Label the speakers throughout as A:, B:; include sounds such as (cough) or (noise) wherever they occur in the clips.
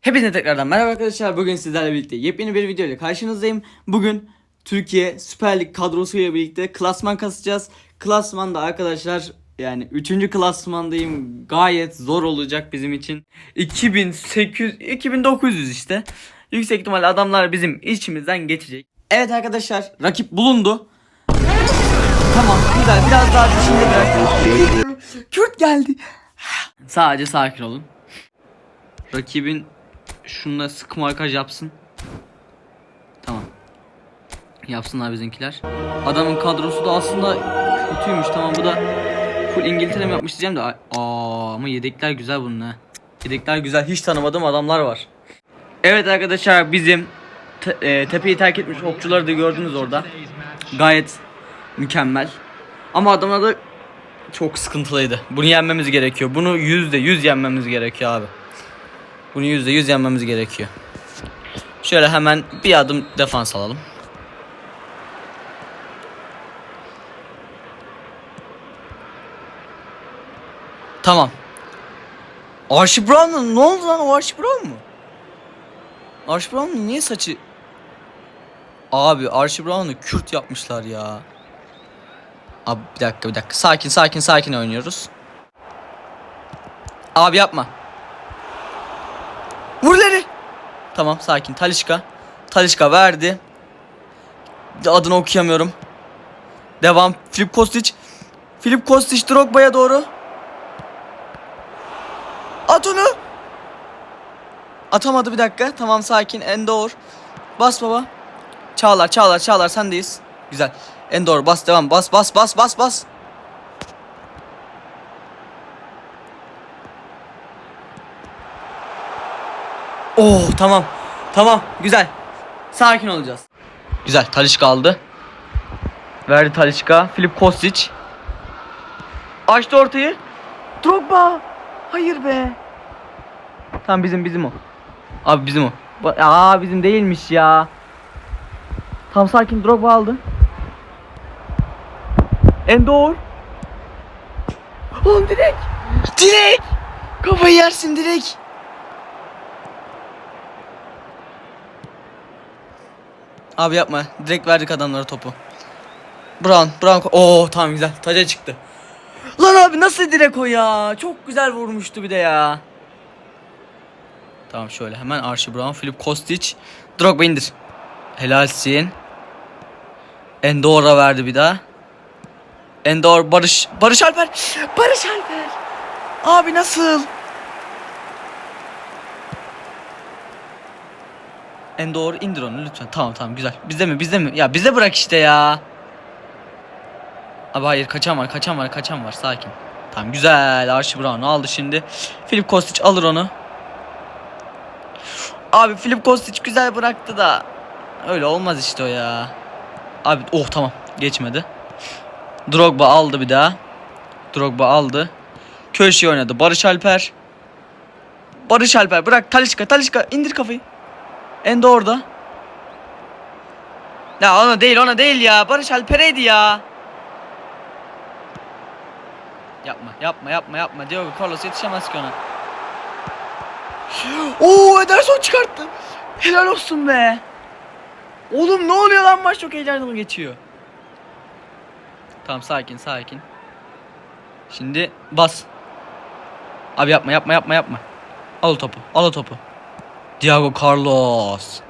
A: Hepinize tekrardan merhaba arkadaşlar. Bugün sizlerle birlikte yepyeni bir video ile karşınızdayım. Bugün Türkiye Süper Lig kadrosuyla birlikte klasman kasacağız. Klasmanda arkadaşlar yani 3. klasmandayım. Gayet zor olacak bizim için. 2800 2900 işte. Yüksek ihtimalle adamlar bizim içimizden geçecek. Evet arkadaşlar rakip bulundu. Tamam güzel biraz daha düşündüm. Kürt geldi. Sadece sakin olun. Rakibin şununla sık markaj yapsın. Tamam. Yapsınlar bizimkiler. Adamın kadrosu da aslında kötüymüş. Tamam bu da full İngiltere mi yapmış diyeceğim de. Aa ama yedekler güzel bunun ha. Yedekler güzel. Hiç tanımadığım adamlar var. Evet arkadaşlar bizim te- e, tepeyi terk etmiş okçuları da gördünüz orada. Gayet mükemmel. Ama adamlar da çok sıkıntılıydı. Bunu yenmemiz gerekiyor. Bunu yüzde yüz yenmemiz gerekiyor abi. Bunu yüzde yüz yenmemiz gerekiyor. Şöyle hemen bir adım defans alalım. Tamam. Archie Brown'un ne oldu lan o Archie Brown mu? Archie Brown'un niye saçı... Abi Archie Brown'u Kürt yapmışlar ya. Abi bir dakika bir dakika. Sakin sakin sakin oynuyoruz. Abi yapma. Vur ileri. Tamam sakin. Talişka. Talişka verdi. Adını okuyamıyorum. Devam. Filip Kostic. Filip Kostic Drogba'ya doğru. At onu. Atamadı bir dakika. Tamam sakin. Endor. Bas baba. Çağlar çağlar çağlar sendeyiz. Güzel. Endor bas devam. Bas bas bas bas bas. Oh tamam. Tamam güzel. Sakin olacağız. Güzel Talişka aldı. Verdi Talişka. Filip Kostic. Açtı ortayı. Drogba. Hayır be. Tamam bizim bizim o. Abi bizim o. Aa bizim değilmiş ya. Tam sakin Drogba aldı. Endor. Oğlum direkt. Direkt. Kafayı yersin direkt. Abi yapma. Direkt verdik adamlara topu. Brown, Brown. Oo tamam güzel. Taca çıktı. Lan abi nasıl direkt o ya? Çok güzel vurmuştu bir de ya. Tamam şöyle hemen Archie Brown, Filip Kostic. Drogba indir. Helalsin. Endor'a verdi bir daha. Endor Barış Barış Alper. Barış Alper. Abi nasıl? Endor indir onu lütfen. Tamam tamam güzel. Bizde mi? Bizde mi? Ya bizde bırak işte ya. Abi hayır kaçan var, kaçan var, kaçan var. Sakin. Tamam güzel. Archie Brown aldı şimdi. Filip Kostic alır onu. Abi Filip Kostic güzel bıraktı da. Öyle olmaz işte o ya. Abi oh tamam. Geçmedi. Drogba aldı bir daha. Drogba aldı. Köşeye oynadı. Barış Alper. Barış Alper bırak Talişka Talişka indir kafayı. Endo orada. Ya ona değil ona değil ya. Barış Alper'eydi ya. Yapma yapma yapma yapma. Diogo Carlos yetişemez ki ona. Oo Ederson çıkarttı. Helal olsun be. Oğlum ne oluyor lan maç çok heyecanlı geçiyor. Tamam sakin sakin. Şimdi bas. Abi yapma yapma yapma yapma. Al o topu al o topu. Diego Carlos.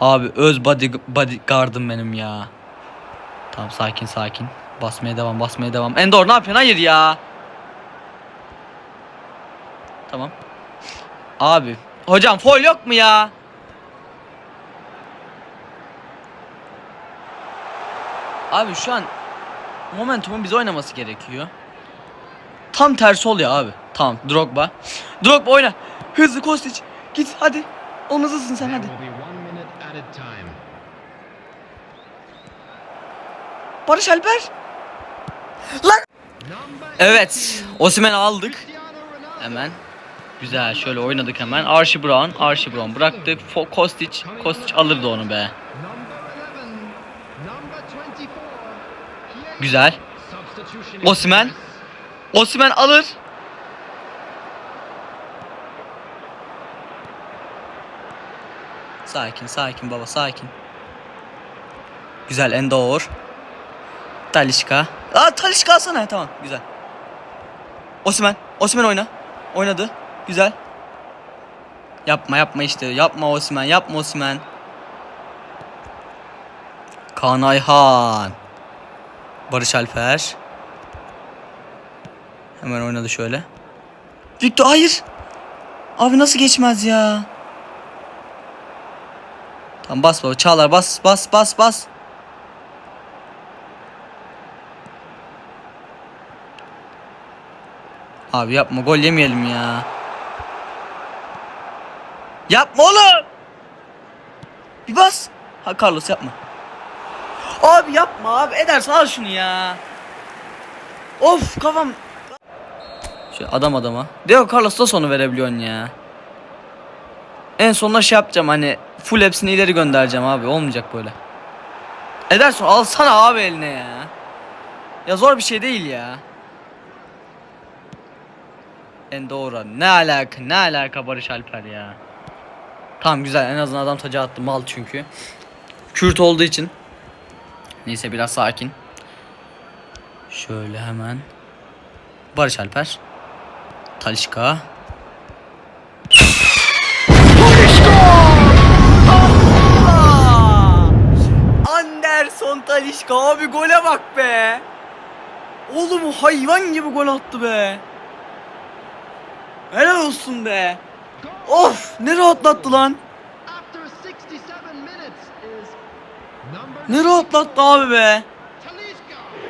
A: Abi öz body, bodyguardım benim ya. Tamam sakin sakin. Basmaya devam basmaya devam. Endor ne yapıyorsun? Hayır ya. Tamam. Abi. Hocam foul yok mu ya? Abi şu an momentumun biz oynaması gerekiyor. Tam tersi oluyor abi. Tamam Drogba. Drogba oyna. Hızlı Kostic. Git hadi. Oğlum hızlısın sen hadi. Barış Alper. Lan. Evet. Osimhen aldık. Hemen. Güzel şöyle oynadık hemen. Archie Brown. Archie Brown bıraktık. Fo Kostic. Kostic alırdı onu be.
B: Number 11. Number 24. Here
A: Güzel.
B: Place.
A: Osimhen alır. Sakin sakin baba sakin. Güzel Endoğur. Talişka. Aa Talişka alsana tamam güzel. Osman. Osman oyna. Oynadı. Güzel. Yapma yapma işte. Yapma Osman. Yapma Osman. Kaan Ayhan. Barış Alper. Hemen oynadı şöyle. Victor hayır. Abi nasıl geçmez ya? Tamam bas baba Çağlar bas bas bas bas. Abi yapma gol yemeyelim ya. Yapma oğlum. Bir bas. Ha Carlos yapma. Abi yapma abi edersen al şunu ya. Of kafam. Şu adam adama. Diego Carlos da sonu verebiliyorsun ya. En sonunda şey yapacağım hani full hepsini ileri göndereceğim abi olmayacak böyle. Ederson alsana abi eline ya. Ya zor bir şey değil ya. Endora ne alaka ne alaka Barış Alper ya. Tamam güzel en azından adam taca attı mal çünkü. Kürt olduğu için. Neyse biraz sakin. Şöyle hemen. Barış Alper. Talişka. Talişka abi gole bak be. Oğlum hayvan gibi gol attı be. Helal olsun be. Of ne rahatlattı lan.
B: After 67 minutes is number
A: Ne rahatlattı abi be.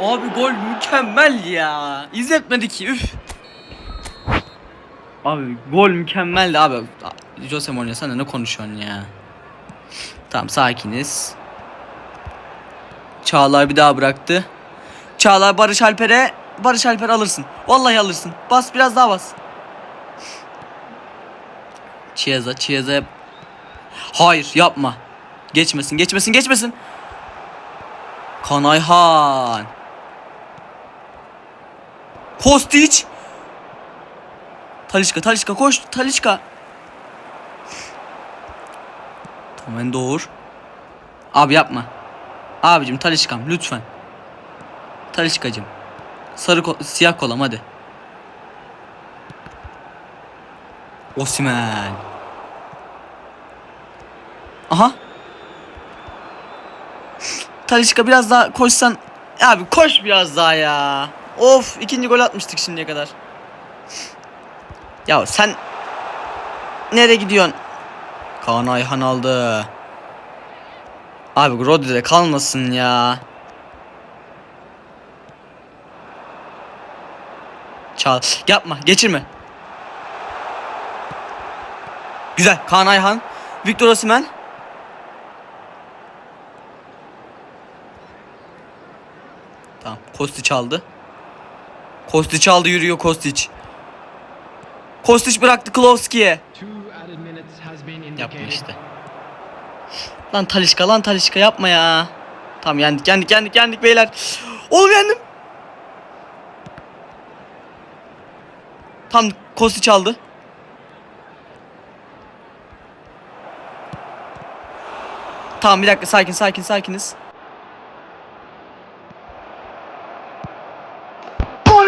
A: Abi gol mükemmel ya. İzletmedi ki üf. Abi gol mükemmeldi abi. Jose Mourinho sen de ne konuşuyorsun ya? Tamam sakiniz. Çağlar bir daha bıraktı. Çağlar Barış Alper'e Barış Alper alırsın. Vallahi alırsın. Bas biraz daha bas. Chiesa, Chiesa. Hayır yapma. Geçmesin, geçmesin, geçmesin. Kanayhan. Kostić. Talişka, Talişka koş, Talişka. Tamam doğur. Abi yapma. Abicim Talişkam lütfen. Talişkacım. Sarı ko- siyah kolam hadi. Osimen. Aha. Talişka biraz daha koşsan. Abi koş biraz daha ya. Of ikinci gol atmıştık şimdiye kadar. Ya sen nereye gidiyorsun? Kaan Ayhan aldı. Abi Rodri'de kalmasın ya. Çal. Yapma. Geçirme. Güzel. Kaan Ayhan. Victor Osimhen. Tamam. Kostić aldı. Kostić aldı yürüyor Kostić. Kostić bıraktı
B: been
A: Yapma işte. Lan Talişka lan Talişka yapma ya. Tamam yendik yendik yendik yendik beyler. Oğlum yendim. Tam Kostić aldı. Tamam bir dakika sakin sakin sakiniz.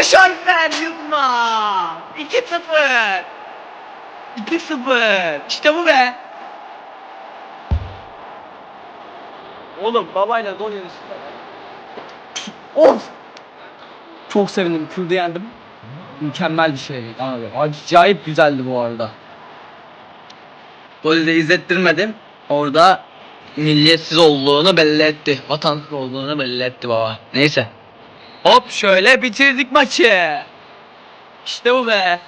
A: Barış Alper Yılmaz. 2-0. 2-0. İşte bu be. Oğlum babayla yemiş. Of. Çok sevindim. Kürde yendim. Mükemmel bir şey abi. Acayip güzeldi bu arada. Golü de izlettirmedim. Orada milliyetsiz olduğunu belli etti. Vatansız olduğunu belli etti baba. Neyse. Hop şöyle bitirdik maçı. İşte bu be.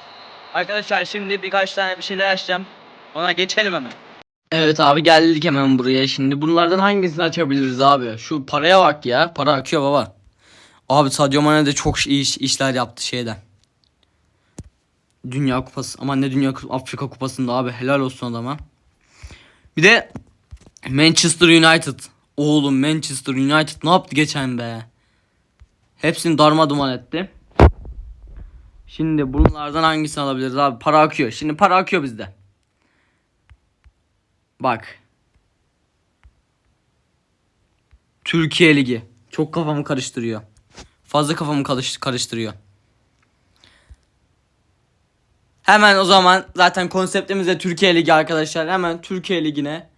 A: Arkadaşlar şimdi birkaç tane bir şeyler açacağım. Ona geçelim hemen. Evet abi geldik hemen buraya. Şimdi bunlardan hangisini açabiliriz abi? Şu paraya bak ya. Para akıyor baba. Abi Sadio Mane de çok iyi iş- işler yaptı şeyden. Dünya Kupası. Aman ne Dünya Kupası. Afrika Kupası'nda abi. Helal olsun adama. Bir de Manchester United. Oğlum Manchester United ne yaptı geçen be? Hepsini darma duman etti. Şimdi bunlardan hangisini alabiliriz abi? Para akıyor. Şimdi para akıyor bizde. Bak. Türkiye Ligi. Çok kafamı karıştırıyor. Fazla kafamı karış- karıştırıyor. Hemen o zaman zaten konseptimiz de Türkiye Ligi arkadaşlar. Hemen Türkiye Ligi'ne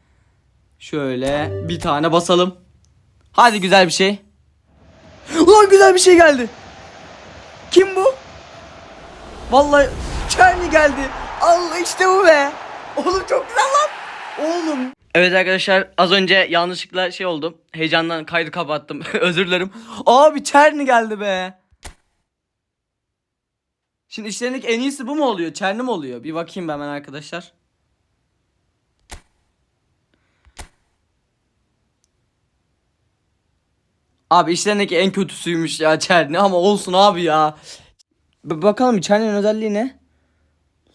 A: şöyle bir tane basalım. Hadi güzel bir şey. Ulan güzel bir şey geldi. Kim bu? Vallahi Çerni geldi. Allah işte bu be. Oğlum çok güzel lan. Evet arkadaşlar az önce yanlışlıkla şey oldu. Heyecandan kaydı kapattım. (laughs) Özür dilerim. Abi Çerni geldi be. Şimdi işlerindeki en iyisi bu mu oluyor? Çerni mi oluyor? Bir bakayım ben arkadaşlar. Abi işlerindeki en kötüsüymüş ya Çerni ama olsun abi ya. B- bakalım Çerni'nin özelliği ne?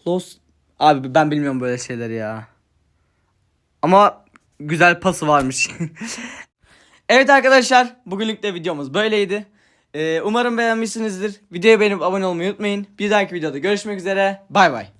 A: Lost Abi ben bilmiyorum böyle şeyleri ya. Ama güzel pası varmış. (laughs) evet arkadaşlar bugünlük de videomuz böyleydi. Ee, umarım beğenmişsinizdir. Videoyu beğenip abone olmayı unutmayın. Bir dahaki videoda görüşmek üzere. Bay bay.